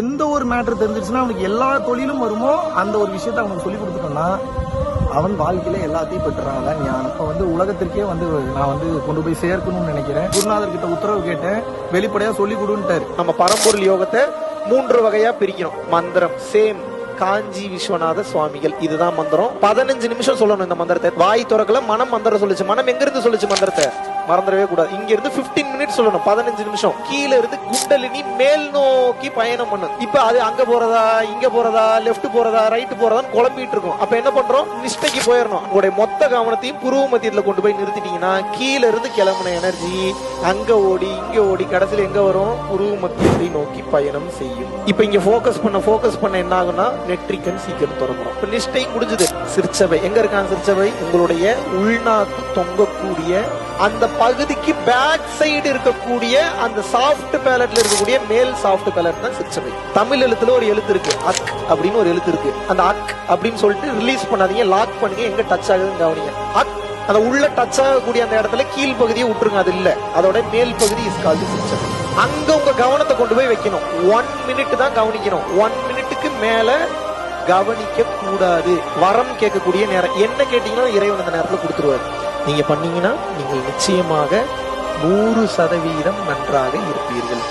எந்த ஒரு மேட்டர் தெரிஞ்சிருச்சுன்னா அவனுக்கு எல்லா தொழிலும் வருமோ அந்த ஒரு விஷயத்த அவனுக்கு சொல்லி கொடுத்துட்டோம்னா அவன் வாழ்க்கையில எல்லாத்தையும் பெற்றுறாங்க ஞானம். இப்போ வந்து உலகத்திற்கே வந்து நான் வந்து கொண்டு போய் சேர்க்கணும்னு நினைக்கிறேன். குருநாதர் கிட்ட உத்தரவு கேட்டேன். வெளிப்படையா சொல்லி கொடுன்ட்டாரு. நம்ம பரம்பொருள் யோகத்தை மூன்று வகையா பிரிக்கிறோம் மந்திரம் சேம் காஞ்சி விஸ்வநாத சுவாமிகள். இதுதான் மந்திரம். பதினஞ்சு நிமிஷம் சொல்லணும் இந்த மந்திரத்தை. வாய் துறக்கல மனம் மந்திரம் சொல்லுச்சு. மனம் எங்கிருந்து சொல்லுச்சு மந்திரத்தை? மறந்துடவே கூடாது. இங்க இருந்து 15 மினிட்ஸ் சொல்லணும் பதினஞ்சு நிமிஷம். கீழ இருந்து குண்டலினி மேல் நோக்கி பயணம் பண்ணும் இப்ப அது அங்க போறதா இங்க போறதா லெஃப்ட் போறதா ரைட் போறதா குழம்பிட்டு இருக்கும். அப்ப என்ன பண்றோம்? நிஷ்டைக்கு போயிடணும். உங்களுடைய மொத்த கவனத்தையும் புருவ மத்தியத்துல கொண்டு போய் நிறுத்திட்டீங்கன்னா கீழ இருந்து கிளம்புன எனர்ஜி அங்க ஓடி இங்க ஓடி கடைசியில் எங்க வரும்? புருவ மத்தியத்தை நோக்கி பயணம் செய்யும். இப்ப இங்க ஃபோக்கஸ் பண்ண ஃபோக்கஸ் பண்ண என்ன ஆகும்னா நெட்ரிக்கன் சீக்கிரம் திறந்துரும் இப்ப நிஷ்டை முடிஞ்சது. சிற்சபை எங்க இருக்கான் சிற்சபை உங்களுடைய உள்நாக்கு தொங்கக்கூடிய அந்த பகுதிக்கு பேக் சைடு இருக்கக்கூடிய அந்த சாஃப்ட் பேலட்ல இருக்கக்கூடிய மேல் சாஃப்ட் பேலட் தான் சிற்சபை தமிழ் எழுத்துல ஒரு எழுத்து இருக்கு. அக் அப்படின்னு ஒரு எழுத்து இருக்கு. அந்த அக் அப்படின்னு சொல்லிட்டு ரிலீஸ் பண்ணாதீங்க லாக் பண்ணுங்க எங்க டச் ஆகுதுன்னு கவனிங்க. அக் அந்த உள்ள டச் ஆகக்கூடிய அந்த இடத்துல கீழ் பகுதியை விட்டுருங்க அது இல்ல. அதோட மேல் பகுதி இஸ் கால்டு சிற்சபை அங்க உங்க கவனத்தை கொண்டு போய் வைக்கணும். ஒன் மினிட் தான் கவனிக்கணும். ஒன் மினிட்டுக்கு மேல கவனிக்க கூடாது வரம் கேட்கக்கூடிய நேரம். என்ன கேட்டீங்கன்னா இறைவன் அந்த நேரத்துல கொடுத்துருவாரு. நீங்கள் பண்ணீங்கன்னா நீங்கள் நிச்சயமாக நூறு சதவீதம் நன்றாக இருப்பீர்கள்.